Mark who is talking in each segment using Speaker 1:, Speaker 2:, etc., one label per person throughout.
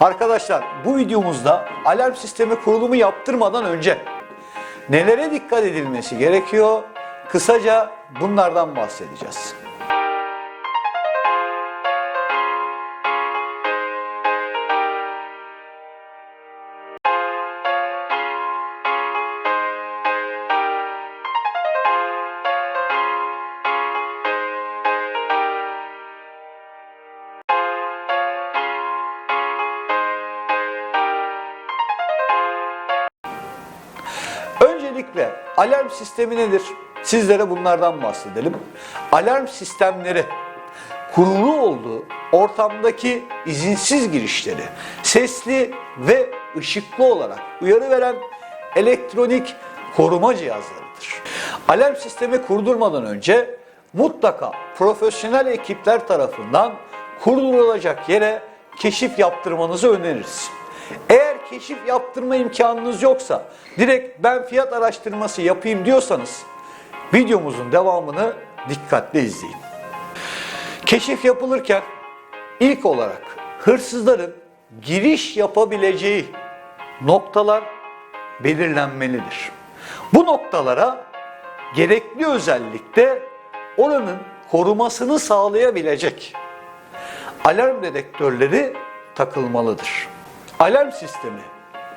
Speaker 1: Arkadaşlar bu videomuzda alarm sistemi kurulumu yaptırmadan önce nelere dikkat edilmesi gerekiyor? Kısaca bunlardan bahsedeceğiz. Öncelikle alarm sistemi nedir? Sizlere bunlardan bahsedelim. Alarm sistemleri kurulu olduğu ortamdaki izinsiz girişleri sesli ve ışıklı olarak uyarı veren elektronik koruma cihazlarıdır. Alarm sistemi kurdurmadan önce mutlaka profesyonel ekipler tarafından kurdurulacak yere keşif yaptırmanızı öneririz. Keşif yaptırma imkanınız yoksa direkt ben fiyat araştırması yapayım diyorsanız videomuzun devamını dikkatle izleyin. Keşif yapılırken ilk olarak hırsızların giriş yapabileceği noktalar belirlenmelidir. Bu noktalara gerekli özellikle oranın korumasını sağlayabilecek alarm dedektörleri takılmalıdır. Alarm sistemi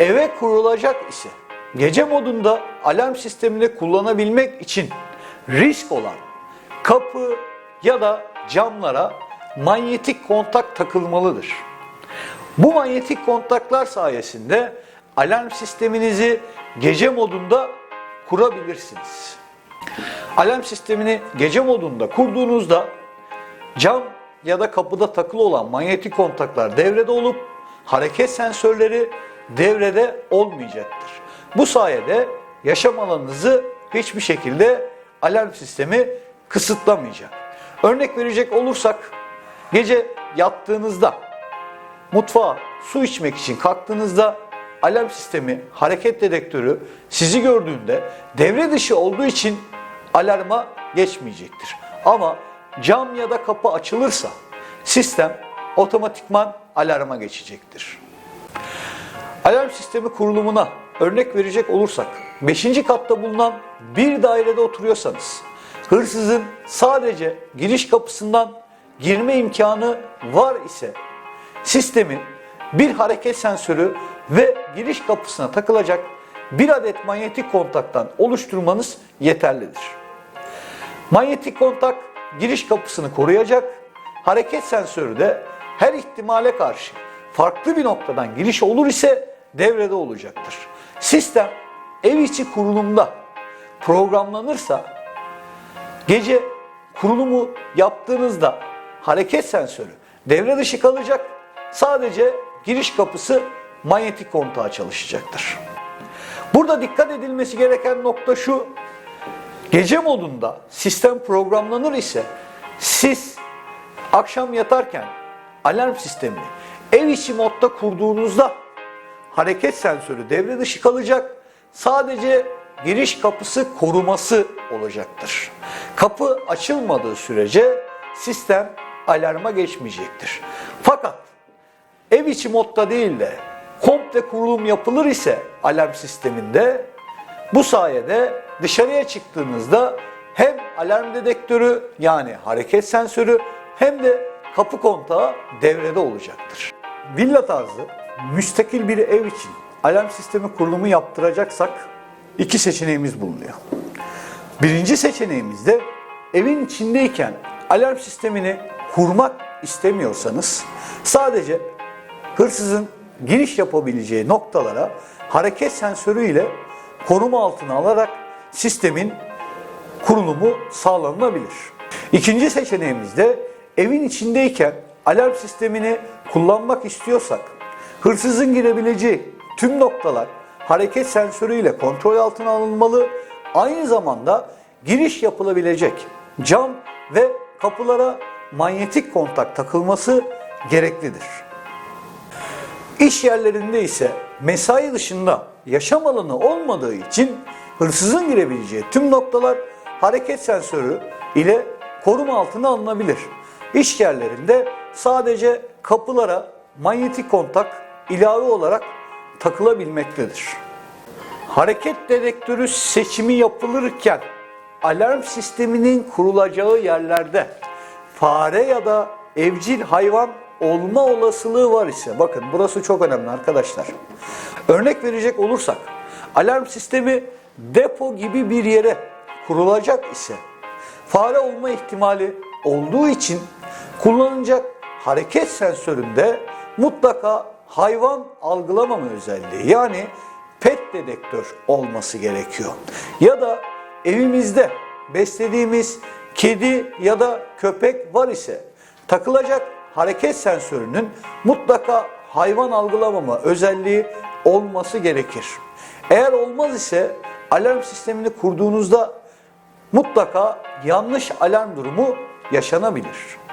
Speaker 1: eve kurulacak ise gece modunda alarm sistemini kullanabilmek için risk olan kapı ya da camlara manyetik kontak takılmalıdır. Bu manyetik kontaklar sayesinde alarm sisteminizi gece modunda kurabilirsiniz. Alarm sistemini gece modunda kurduğunuzda cam ya da kapıda takılı olan manyetik kontaklar devrede olup hareket sensörleri devrede olmayacaktır. Bu sayede yaşam alanınızı hiçbir şekilde alarm sistemi kısıtlamayacak. Örnek verecek olursak gece yattığınızda mutfağa su içmek için kalktığınızda alarm sistemi hareket dedektörü sizi gördüğünde devre dışı olduğu için alarma geçmeyecektir. Ama cam ya da kapı açılırsa sistem otomatikman alarma geçecektir. Alarm sistemi kurulumuna örnek verecek olursak 5. katta bulunan bir dairede oturuyorsanız hırsızın sadece giriş kapısından girme imkanı var ise sistemin bir hareket sensörü ve giriş kapısına takılacak bir adet manyetik kontaktan oluşturmanız yeterlidir. Manyetik kontak giriş kapısını koruyacak, hareket sensörü de her ihtimale karşı farklı bir noktadan giriş olur ise devrede olacaktır. Sistem ev içi kurulumda programlanırsa gece kurulumu yaptığınızda hareket sensörü devre dışı kalacak. Sadece giriş kapısı manyetik kontağa çalışacaktır. Burada dikkat edilmesi gereken nokta şu. Gece modunda sistem programlanır ise siz akşam yatarken alarm sistemini ev içi modda kurduğunuzda hareket sensörü devre dışı kalacak. Sadece giriş kapısı koruması olacaktır. Kapı açılmadığı sürece sistem alarma geçmeyecektir. Fakat ev içi modda değil de komple kurulum yapılır ise alarm sisteminde bu sayede dışarıya çıktığınızda hem alarm dedektörü yani hareket sensörü hem de kapı kontağı devrede olacaktır. Villa tarzı müstakil bir ev için alarm sistemi kurulumu yaptıracaksak iki seçeneğimiz bulunuyor. Birinci seçeneğimizde evin içindeyken alarm sistemini kurmak istemiyorsanız sadece hırsızın giriş yapabileceği noktalara hareket sensörü ile koruma altına alarak sistemin kurulumu sağlanabilir. İkinci seçeneğimizde evin içindeyken alarm sistemini kullanmak istiyorsak hırsızın girebileceği tüm noktalar hareket sensörü ile kontrol altına alınmalı. Aynı zamanda giriş yapılabilecek cam ve kapılara manyetik kontak takılması gereklidir. İş yerlerinde ise mesai dışında yaşam alanı olmadığı için hırsızın girebileceği tüm noktalar hareket sensörü ile koruma altına alınabilir. İş yerlerinde sadece kapılara manyetik kontak ilave olarak takılabilmektedir. Hareket dedektörü seçimi yapılırken alarm sisteminin kurulacağı yerlerde fare ya da evcil hayvan olma olasılığı var ise bakın burası çok önemli arkadaşlar. Örnek verecek olursak alarm sistemi depo gibi bir yere kurulacak ise fare olma ihtimali olduğu için kullanılacak hareket sensöründe mutlaka hayvan algılamama özelliği yani pet dedektör olması gerekiyor. Ya da evimizde beslediğimiz kedi ya da köpek var ise takılacak hareket sensörünün mutlaka hayvan algılamama özelliği olması gerekir. Eğer olmaz ise alarm sistemini kurduğunuzda mutlaka yanlış alarm durumu yaşanabilir.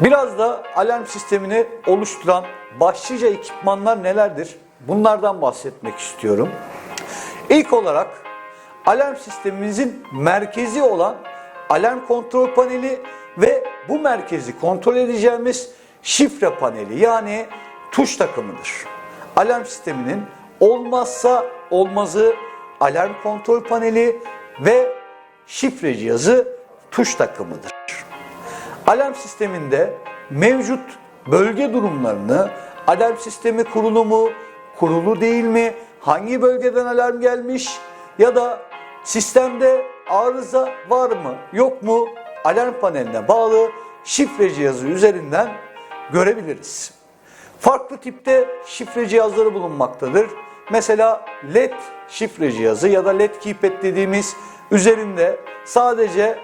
Speaker 1: Biraz da alarm sistemini oluşturan başlıca ekipmanlar nelerdir? Bunlardan bahsetmek istiyorum. İlk olarak alarm sistemimizin merkezi olan alarm kontrol paneli ve bu merkezi kontrol edeceğimiz şifre paneli yani tuş takımıdır. Alarm sisteminin olmazsa olmazı alarm kontrol paneli ve şifre cihazı tuş takımıdır. Alarm sisteminde mevcut bölge durumlarını, alarm sistemi kurulu mu, kurulu değil mi, hangi bölgeden alarm gelmiş ya da sistemde arıza var mı, yok mu alarm paneline bağlı şifre cihazı üzerinden görebiliriz. Farklı tipte şifre cihazları bulunmaktadır. Mesela LED şifre cihazı ya da LED keypad dediğimiz üzerinde sadece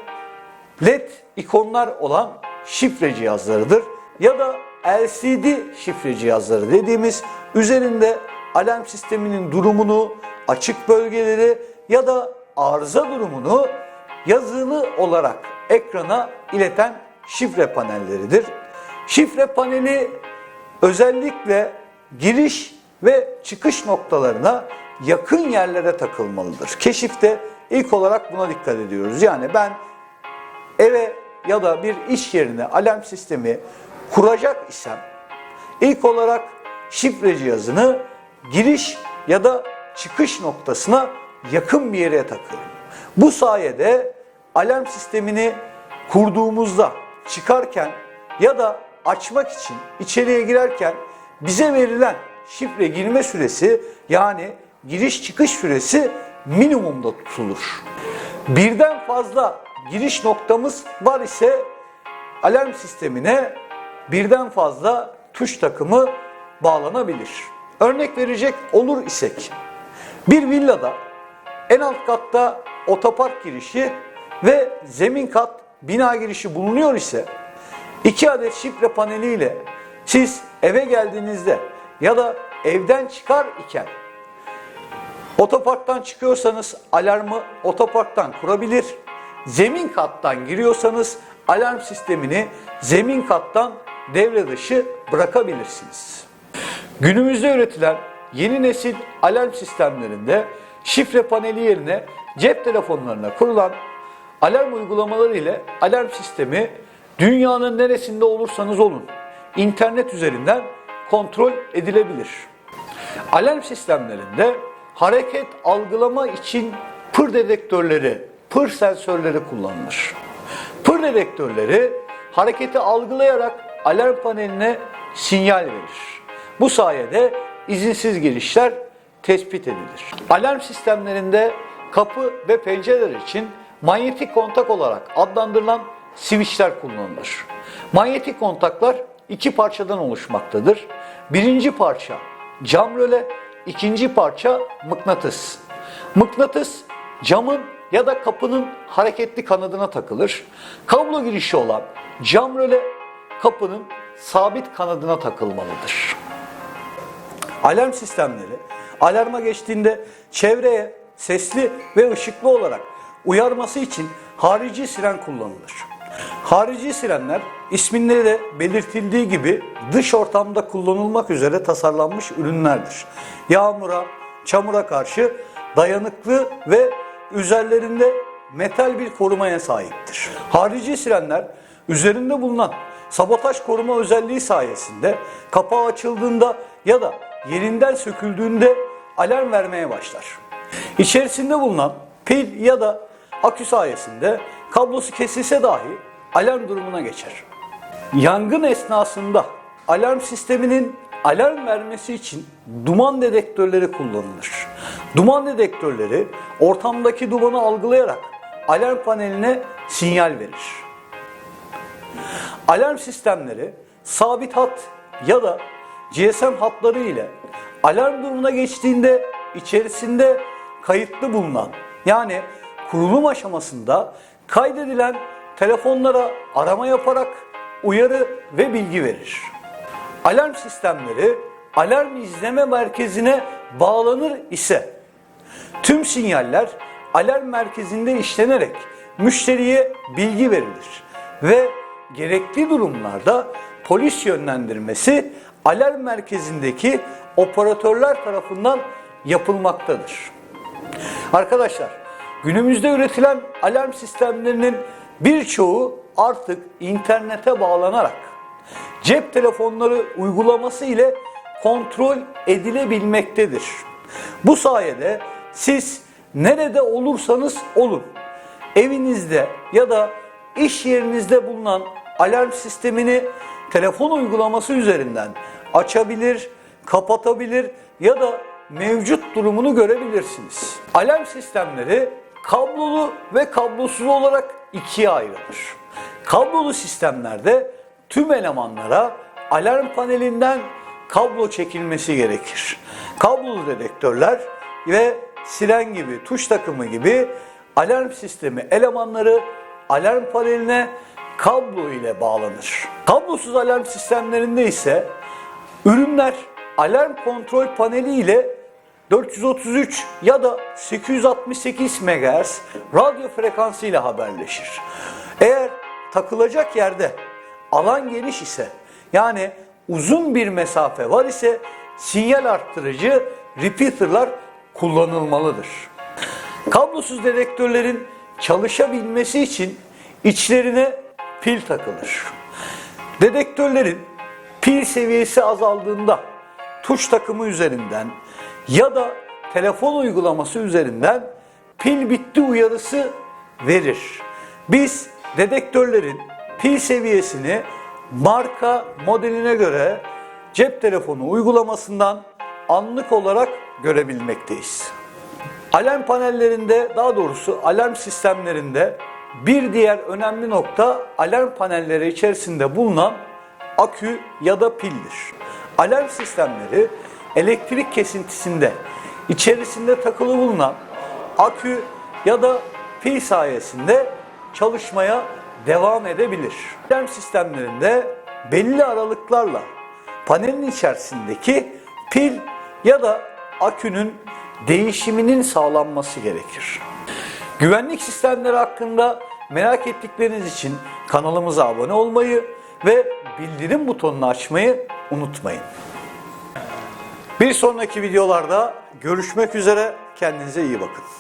Speaker 1: LED ikonlar olan şifre cihazlarıdır. Ya da LCD şifre cihazları dediğimiz üzerinde alarm sisteminin durumunu, açık bölgeleri ya da arıza durumunu yazılı olarak ekrana ileten şifre panelleridir. Şifre paneli özellikle giriş ve çıkış noktalarına yakın yerlere takılmalıdır. Keşifte ilk olarak buna dikkat ediyoruz. Yani ben eve ya da bir iş yerine alarm sistemi kuracak isem ilk olarak şifre cihazını giriş ya da çıkış noktasına yakın bir yere takıyorum. Bu sayede alarm sistemini kurduğumuzda çıkarken ya da açmak için içeriye girerken bize verilen şifre girme süresi yani giriş çıkış süresi minimumda tutulur. Birden fazla giriş noktamız var ise alarm sistemine birden fazla tuş takımı bağlanabilir. Örnek verecek olur isek bir villada en alt katta otopark girişi ve zemin kat bina girişi bulunuyor ise iki adet şifre paneliyle siz eve geldiğinizde ya da evden çıkar iken Otoparktan çıkıyorsanız alarmı otoparktan kurabilir. Zemin kattan giriyorsanız alarm sistemini zemin kattan devre dışı bırakabilirsiniz. Günümüzde üretilen yeni nesil alarm sistemlerinde şifre paneli yerine cep telefonlarına kurulan alarm uygulamaları ile alarm sistemi dünyanın neresinde olursanız olun internet üzerinden kontrol edilebilir. Alarm sistemlerinde hareket algılama için pır dedektörleri, pır sensörleri kullanılır. Pır dedektörleri hareketi algılayarak alarm paneline sinyal verir. Bu sayede izinsiz girişler tespit edilir. Alarm sistemlerinde kapı ve pencereler için manyetik kontak olarak adlandırılan switchler kullanılır. Manyetik kontaklar iki parçadan oluşmaktadır. Birinci parça cam röle, ikinci parça mıknatıs. Mıknatıs camın ya da kapının hareketli kanadına takılır. Kablo girişi olan cam röle kapının sabit kanadına takılmalıdır. Alarm sistemleri alarma geçtiğinde çevreye sesli ve ışıklı olarak uyarması için harici siren kullanılır. Harici sirenler isminde de belirtildiği gibi dış ortamda kullanılmak üzere tasarlanmış ürünlerdir. Yağmura, çamura karşı dayanıklı ve üzerlerinde metal bir korumaya sahiptir. Harici sirenler üzerinde bulunan sabotaj koruma özelliği sayesinde kapağı açıldığında ya da yerinden söküldüğünde alarm vermeye başlar. İçerisinde bulunan pil ya da akü sayesinde kablosu kesilse dahi alarm durumuna geçer. Yangın esnasında alarm sisteminin alarm vermesi için duman dedektörleri kullanılır. Duman dedektörleri ortamdaki dumanı algılayarak alarm paneline sinyal verir. Alarm sistemleri sabit hat ya da GSM hatları ile alarm durumuna geçtiğinde içerisinde kayıtlı bulunan yani kurulum aşamasında kaydedilen telefonlara arama yaparak uyarı ve bilgi verir. Alarm sistemleri alarm izleme merkezine bağlanır ise tüm sinyaller alarm merkezinde işlenerek müşteriye bilgi verilir ve gerekli durumlarda polis yönlendirmesi alarm merkezindeki operatörler tarafından yapılmaktadır. Arkadaşlar, günümüzde üretilen alarm sistemlerinin birçoğu artık internete bağlanarak cep telefonları uygulaması ile kontrol edilebilmektedir. Bu sayede siz nerede olursanız olun, evinizde ya da iş yerinizde bulunan alarm sistemini telefon uygulaması üzerinden açabilir, kapatabilir ya da mevcut durumunu görebilirsiniz. Alarm sistemleri kablolu ve kablosuz olarak ikiye ayrılır. Kablolu sistemlerde tüm elemanlara alarm panelinden kablo çekilmesi gerekir. Kablolu dedektörler ve siren gibi, tuş takımı gibi alarm sistemi elemanları alarm paneline kablo ile bağlanır. Kablosuz alarm sistemlerinde ise ürünler alarm kontrol paneli ile 433 ya da 868 MHz radyo frekansı ile haberleşir. Eğer takılacak yerde alan geniş ise yani uzun bir mesafe var ise sinyal arttırıcı repeater'lar kullanılmalıdır. Kablosuz dedektörlerin çalışabilmesi için içlerine pil takılır. Dedektörlerin pil seviyesi azaldığında tuş takımı üzerinden ya da telefon uygulaması üzerinden pil bitti uyarısı verir. Biz dedektörlerin pil seviyesini marka modeline göre cep telefonu uygulamasından anlık olarak görebilmekteyiz. Alarm panellerinde daha doğrusu alarm sistemlerinde bir diğer önemli nokta alarm panelleri içerisinde bulunan akü ya da pildir. Alarm sistemleri elektrik kesintisinde içerisinde takılı bulunan akü ya da pil sayesinde çalışmaya devam edebilir. Alarm sistemlerinde belli aralıklarla panelin içerisindeki pil ya da akünün değişiminin sağlanması gerekir. Güvenlik sistemleri hakkında merak ettikleriniz için kanalımıza abone olmayı ve bildirim butonunu açmayı unutmayın. Bir sonraki videolarda görüşmek üzere. Kendinize iyi bakın.